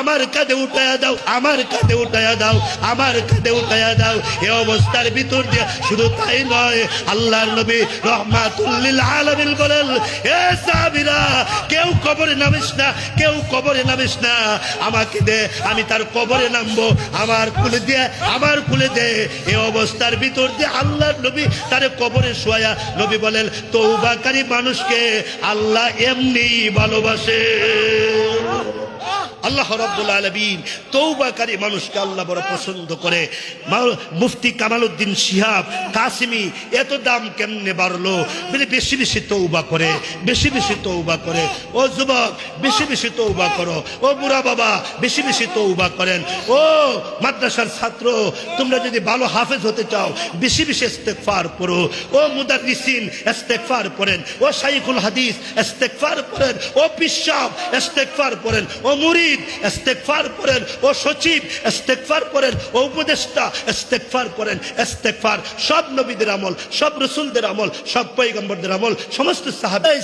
আমার কাঁধে উঠায়া দাও, আমার কাঁধে উঠায়া দাও, আমার কাঁধে উঠায়া দাও। এ অবস্থার ভিতর দিয়ে শুধু তাই নয়, আল্লাহর নবী রহমাতুল্লিল আলামিন বলেন হে সাহাবীরা, কেউ কবরে নামিস না, কেউ কবরে নামিস না। আমাকে দে, আমি তার কবরে নামবো, আমার কুলে দিয়ে আমার কুলে দে। এ অবস্থার ভিতর দিয়ে আল্লাহর নবী তার কবরে শোয়া নবী বলেন তৌবাকারী মানুষকে, আল্লাহ এমনি ভালোবাসে। আল্লাহ রব্বুল আলমিন তৌবাকারী মানুষকে আল্লাহ বড় পছন্দ করে। মুফতি কামালউদ্দিন শিহাব, কাসিমি, এত দাম কেমনে বাড়লো? বেশি বেশি তৌবা করে, বেশি বেশি তৌবা করে। ও যুবক, বেশি বেশি তৌবা করো। ও বুড়া বাবা, বেশি বেশি তৌবা করেন। ও মাদ্রাসার ছাত্র, তোমরা যদি ভালো হাফেজ হতে চাও, বেশি বেশি ইস্তেগফার করো ও মুদারিসিন ইস্তেগফার করেন ও শাইখুল হাদিস ইস্তেগফার করেন ও পিসাব ইস্তেগফার করেন ও মুরিদ ইস্তেগফার করেন। ও সচিব, ইস্তেগফার করেন। ও উপদেষ্টা, ইস্তেগফার করেন। ইস্তেগফার সব নবীদের আমল, সব রসুলদের আমল, সব পয়গম্বরদের আমল, সমস্ত সাহাবে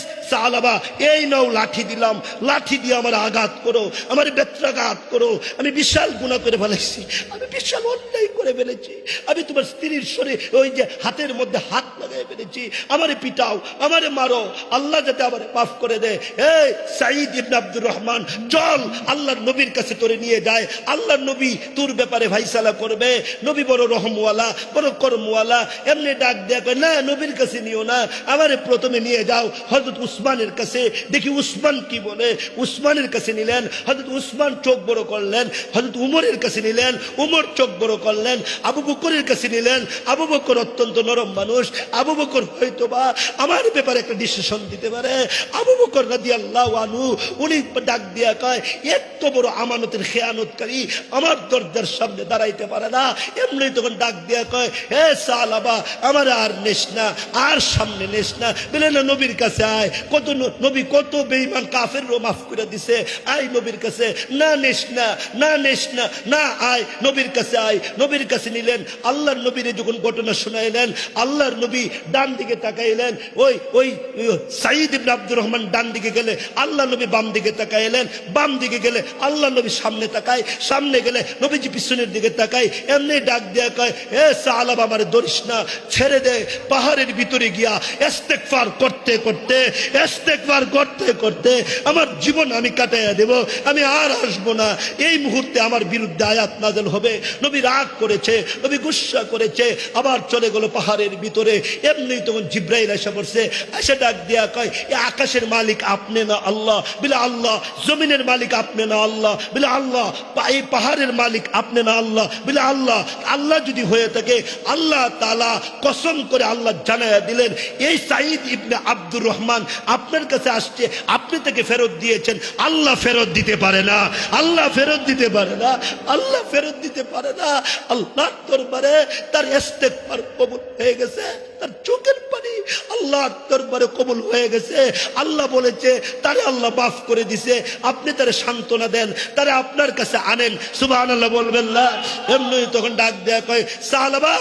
এই নাও লাঠি দিলাম। লাঠি দিয়ে আমার আঘাত করো, আমার বেত্রাঘাত করো। আমি বিশাল গুণা করে ফেলেছি আমি বিশাল অন্যায় করে ফেলেছি। আমি তোমার স্ত্রীর শরীর, ওই যে হাতের মধ্যে হাত লাগাই ফেলেছি। আমারে পিটাও, আমারে মারো। আল্লাহ যাতে আমার মাফ করে দে এই সাঈদ ইবনে আব্দুর রহমান, চল আল্লাহর নবীর কাছে তোরে নিয়ে যায়। আল্লাহর নবী তোর ব্যাপারে ভাইসালা করবে। নবী বড় রহমওয়ালা, বড় কর্মওয়ালা, এমনি ডাক দেয়া কয় না, নবীর কাছে নিও না, আমারে প্রথমে নিয়ে যাও। হযরত উসমানের কাছে দেখি উসমান কি বলে? উসমানের কাছে নিলেন, হযরত উসমান চোখ বড় করলেন, হযরত উমরের কাছে নিলেন, উমর চোখ বড় করলেন, আবু বকরের কাছে নিলেন, আবু বকর অত্যন্ত নরম মানুষ, আবু বকর হয়তো বা আমার ব্যাপারে একটা ডিসিশন দিতে পারে। আবু বকর রাদি আল্লাহ আনু উনি ডাক দিয়া কয় এত বড় আমানতের খেয়ানতকারী আমার দরজার সামনে দাঁড়াইতে পারে না। এমনি তখন ডাক দিয়া কয়, হে সালাবা, আমার আর নেস না, আর সামনে নেস না। বলে, না, নবীর কাছে আয়। কত নবী কত বেঈমান কাফের রো মাফ করে দিছে। আয় নবীর কাছে। না, নেস না না, নেস না না, আয়, নবীর কাছে আয়। নবীর কাছে নিলেন। আল্লাহর নবীর যখন ঘটনা শোনাইলেন, আল্লাহর নবী ডান দিকে তাকাইলেন। ওই ওই সাইদ ইবনে আব্দুর রহমান ডান দিকে গেলে আল্লাহ নবী বাম দিকে তাকাইলেন। বাম দিকে গেলে আল্লাহ নবী সামনে তাকায়, সামনে গেলে নবীজি পিছনের দিকে তাকায়, এমনি ডাক দেয়া কয়, এ সালাব আমার ধরিস না, ছেড়ে দে, পাহাড়ের ভিতরে গিয়া এস্তেকফার করতে করতে এস্তেকফার করতে করতে আমার জীবন আমি কাটাইয়া দেব, আমি আর আসব না। এই মুহূর্তে আমার বিরুদ্ধে আয়াত নাজল হবে। নবী রাগ করেছে, নবী গুসা করেছে, আবার চলে গেল পাহাড়ের ভিতরে। এমনি তখন জিব্রাইল এসে পড়ছে, এসে ডাক দিয়া কয়, এ আকাশের মালিক আপনি না আল্লাহ? বিলে, আল্লাহ, জমিনের মালিক আপনি না আল্লাহ, বিলে আল্লাহ এই পাহাড়ের মালিক আপনি না আল্লাহ, বিলে আল্লাহ আল্লাহ যদি হয়ে থাকে, আল্লাহ তালা কসম করে আল্লাহ জানাইয়া দিলেন, এই সাইদ ইবনে আব্দুর রহমান আপনার কাছে আসছে, আপনি তাকে ফেরত দিয়েছেন, আল্লাহ ফেরত দিতে পারে না, আল্লাহ ফেরত দিতে পারে না, আল্লাহ ফেরত দিতে পারে না আল্লাহ দরবারে তার ইস্তেগফার কবুল হয়ে গেছে, তার চোখের পানি আল্লাহ দরবারে কবুল হয়ে গেছে। আল্লাহ বলেছে, তারে আল্লাহ মাফ করে দিছে, আপনি তারে সান্ত্বনা দেন, তারে আপনার কাছে আনেন। সুবহানাল্লাহ বলবেন না এমনি তখন ডাক দেয়া কয় সালাবা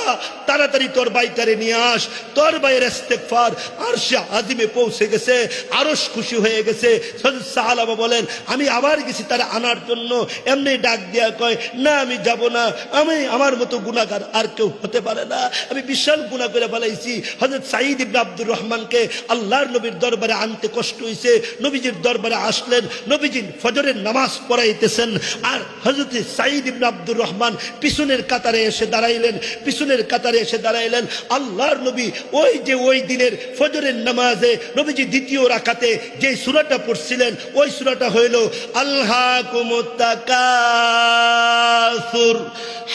তাড়াতাড়ি তোর বাইতারে নিয়ে আস, তোর বাইয়ের ইস্তেগফার আর সে আজিমে পৌঁছে গেছে আরস খুশি হয়ে গেছে। সাহালাবা বলেন, আমি আবার গেছি তারা আনার জন্য। এমনি ডাক দেয়া কয়, না, আমি যাব না। আমি আমার মতো গুণাগার আর কেউ হতে পারে না। আমি বিশাল গুণা করে ফেলাইছি। হজরত সাঈদ ইবনে আব্দুর রহমানকে আল্লাহর নবীর দরবারে আনতে কষ্ট হয়েছে নবীজির দরবারে আসলেন নবীজি ফজরের নামাজ পড়াইতেছেন। আর হজরত সাঈদ ইবনে আব্দুর রহমান পিছনের কাতারে এসে দাঁড়াইলেন, পিছনের কাতারে এসে দাঁড়াইলেন। আল্লাহর নবী ওই যে ওই দিনের ফজরের নামাজে নবীজি দ্বিতীয় রাখাতে যে সুরাটা পড়ছিলেন, ওই সুরাটা হইল আল্লাহ কুমতাকাসুর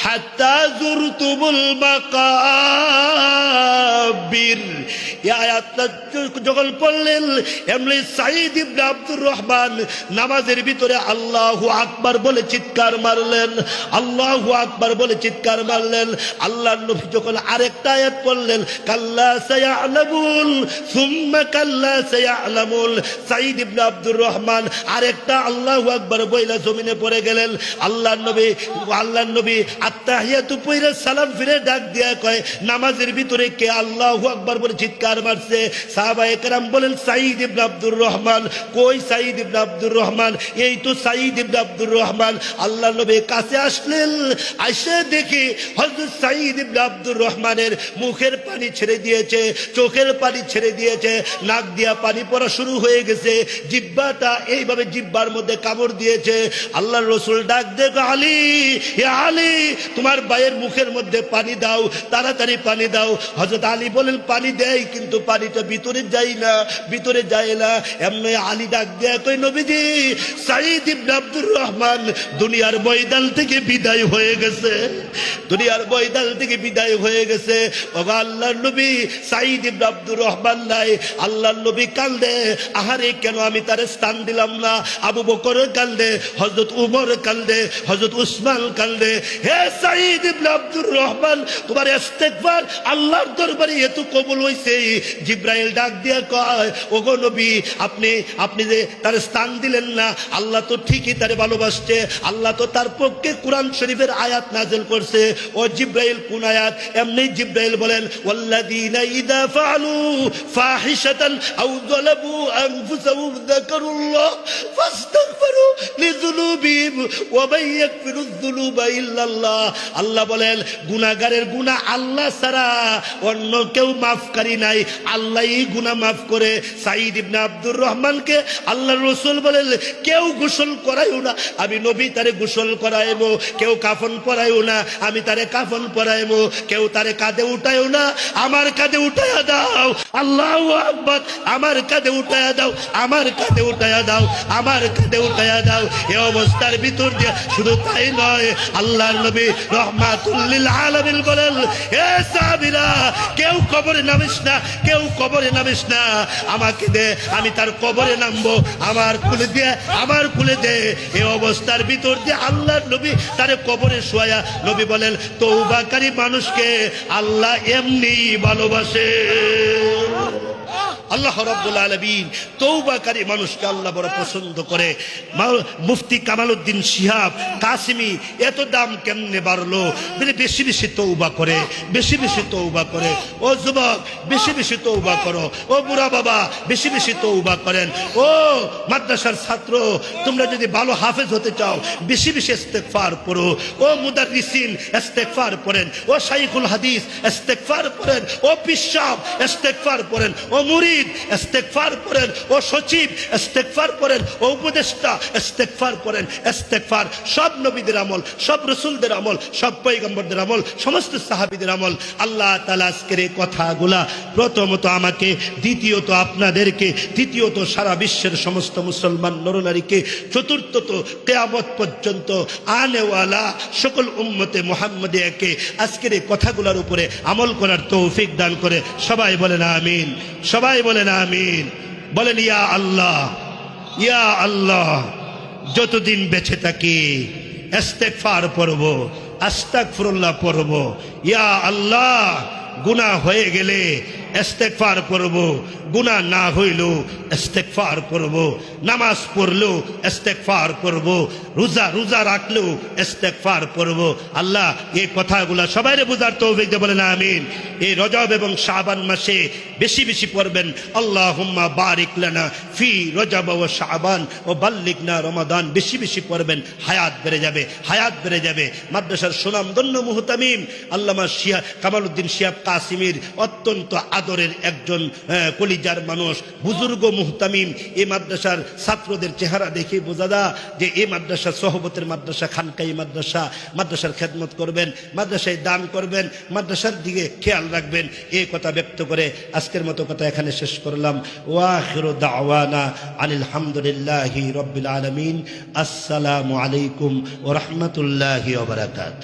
হাত্তা জুরতুমুল মাকাবির যখন পড়লেন, এমনি সাইদ ইবনে আব্দুর রহমান নামাজের ভিতরে আল্লাহু আকবার বলে চিৎকার মারলেন, আল্লাহু আকবার বলে চিৎকার মারলেন। নবী যখন আরেকটা আয়াত পড়লেন, কাল্লা সুম্মা কাল্লা সাইদ ইবনে আব্দুর রহমান আরেকটা আল্লাহু আকবার বইলা জমিনে পড়ে গেলেন। আল্লাহর নবী আল্লাহর নবী সালাম ফিরে ডাক দিয়া কয়, নামাজের ভিতরে কে আল্লাহু আকবার বলে চিৎকার চিৎকার মারছে সাহাবা একরাম বলেন সাইদ ইবনে আব্দুর রহমান। কই সাইদ ইবনে আব্দুর রহমান? এই তো সাইদ ইবনে আব্দুর রহমান। আল্লাহ নবী কাছে আসলেন আইসে দেখি হযরত সাইদ ইবনে আব্দুর রহমানের মুখের পানি ছেড়ে দিয়েছে, চোখের পানি ছেড়ে দিয়েছে, নাক দিয়া পানি পড়া শুরু হয়ে গেছে, জিব্বাটা এইভাবে জিব্বার মধ্যে কামড় দিয়েছে। আল্লাহ রসুল ডাক, দেখো আলী এ আলী, তোমার ভাইয়ের মুখের মধ্যে পানি দাও, তাড়াতাড়ি পানি দাও। হজরত আলী বলেন, পানি দেয় কিন্তু পানিটা ভিতরে যায় না, ভিতরে যায় না। এমনি আলী ডাক দেয়, কই নবীজি সাইদ ইবনে আব্দুর রহমান দুনিয়ার ময়দান থেকে বিদায় হয়ে গেছে। দুনিয়ার ময়দান থেকে বিদায় হয়ে গেছে। ওগো আল্লাহর নবী সাইদ ইবনে আব্দুর রহমান নাই। আল্লাহর নবী কান্দে, আহারে কেন আমি তার স্থান দিলাম না? আবু বকর কান্দে হজরত উমর কান্দে হজরত উসমান কান্দে। হে সাইদ ইবনে আব্দুর রহমান, তোমার ইস্তেগফার আল্লাহর দরবারে এত কবুল হইছে? জিব্রাইল ডাক দিয়া কয়, ওগো নবী, আপনি আপনি যে তার স্থান দিলেন না, আল্লাহ তো ঠিকই তারে ভালোবাসছে, আল্লাহ তো তার পক্ষে কোরআন শরীফের আয়াত নাজেল করছে। ও জিব্রাইল, কোন আয়াত? এমনি জিব্রাইল বলেন, ওয়াল্লাযীনা ইযা ফাআলু ফাহিশাতান আও যালাবু আনফুসাহুম যাকারুল্লাহ ফাস্তাগফিরু লিযুনুবিহিম ওয়া মান ইয়াগফিরু যুনুবা ইল্লাল্লাহ। আল্লাহ বলেন, গুনাহগারের গুনাহ আল্লাহ ছাড়া অন্য কেউ মাফকারী নাই। আল্লাহই গুনাহ মাফ করে। সাইদ ইবনে আব্দুর রহমানকে আল্লাহ রসুল বলেন, কেউ গোসল করাইও না, আমি নবী তারে গোসল করাইব কেউ কাফন পরাইও না, আমি তারে কাফন পরাইব কেউ তারে কাঁধে উঠাইও না, আমার কাঁধে উঠাইয়া দাও, আল্লাহ আকবর, আমার কাঁধে উঠাইয়া দাও, আমার কাঁধে উঠাইয়া দাও, আমার কাঁধে উঠাইয়া দাও। এ অবস্থার ভিতর দিয়ে শুধু তাই নয়, আল্লাহর নবী রহমাতুল্লিল আলামিন বলেন হে সাহাবীরা, কেউ কবরে নামিস না কেউ কবরে নামিস না। আমাকে দে, আমি তার কবরে নামবো। আমার খুলে দিয়ে, আমার খুলে দে। এ অবস্থার ভিতর দিয়ে আল্লাহ নবী তার কবরে শোয়া নবী বলেন তৌবাকারী মানুষকে আল্লাহ এমনি ভালোবাসে। আল্লাহ রব্বুল আলমিন তৌবাকারী মানুষকে আল্লাহ বড় পছন্দ করে। মুফতি কামাল উদ্দিন শিহাব কাসিমি, এত দাম কেমনে বাড়লো? বেশি বেশি তৌবা করে, বেশি বেশি তৌবা করে। ও যুবক, বেশি বেশি তৌবা করো। ও বুড়া বাবা, বেশি বেশি তৌবা করেন। ও মাদ্রাসার ছাত্র, তোমরা যদি ভালো হাফেজ হতে চাও, বেশি বেশি ইস্তেগফার করো ও মুদারিসিন ইস্তেগফার করেন ও শাইখুল হাদিস ইস্তেগফার করেন ও পিসাব ইস্তেগফার করেন ও মুরিদ ইস্তেগফার করেন। ও সচিব, ইস্তেগফার করেন। ও উপদেষ্টা, ইস্তেগফার করেন। ইস্তেগফার সব নবীদের আমল, সব রসুলদের আমল, সব পয়গম্বরদের আমল, সমস্ত সাহাবীদের আমল। আল্লাহ তাআলা আজকের এই কথাগুলা প্রথমত আমাকে, দ্বিতীয়ত আপনাদেরকে, তৃতীয়ত সারা বিশ্বের সমস্ত মুসলমান নরনারীকে, চতুর্থত কেয়ামত পর্যন্ত আনেওয়ালা সকল উম্মতে মোহাম্মদিয়াকে আজকের এই কথাগুলোর উপরে আমল করার তৌফিক দান করে সবাই বলেন আমিন। সবাই বলেন আমিন। বলেন, ইয়া আল্লাহ ইয়া আল্লাহ, যতদিন বেঁচে থাকি, ইস্তেগফার পড়ব, আস্তাগফিরুল্লাহ পড়ব। ইয়া আল্লাহ, গুনাহ হয়ে গেলে ইস্তেগফার করব, গুনাহ না হইল ইস্তেগফার করব, নামাজ পড়ল ইস্তেগফার করব, রোজা রোজা রাখলেও ইস্তেগফার করব। আল্লাহ এই কথাগুলো সবাইরে বুঝার তৌফিক দিয়ে বলেন, আমিন। এই রজব এবং শাবান মাসে বেশি বেশি পড়বেন। আল্লাহুম্মা বারিক লানা ফি রজব ও শাবান ও বাল্লিক না রমাদান। বেশি বেশি পড়বেন, হায়াত বেড়ে যাবে, হায়াত বেড়ে যাবে। মাদ্রাসার সুনামধন্য মুহতামিম আল্লামা শিয়া কামালউদ্দিন শিয়াব কাসিমির অত্যন্ত আদরের একজন কলিজার মানুষ, বুজুর্গ মুহতামিম এই মাদ্রাসার ছাত্রদের চেহারা দেখে বোঝা দা যে এই মাদ্রাসা সহবতের মাদ্রাসা, খানকাই মাদ্রাসা। মাদ্রাসার খেদমত করবেন, মাদ্রাসায় দান করবেন, মাদ্রাসার দিকে খেয়াল রাখবেন। এই কথা ব্যক্ত করে আজকের মতো কথা এখানে শেষ করলাম। ওয়াখির দাওয়ানা আনিল হামদুলিল্লাহি রব্বিল আলমিন। আসসালামু আলাইকুম ও রহমতুল্লাহি ওবরাকাত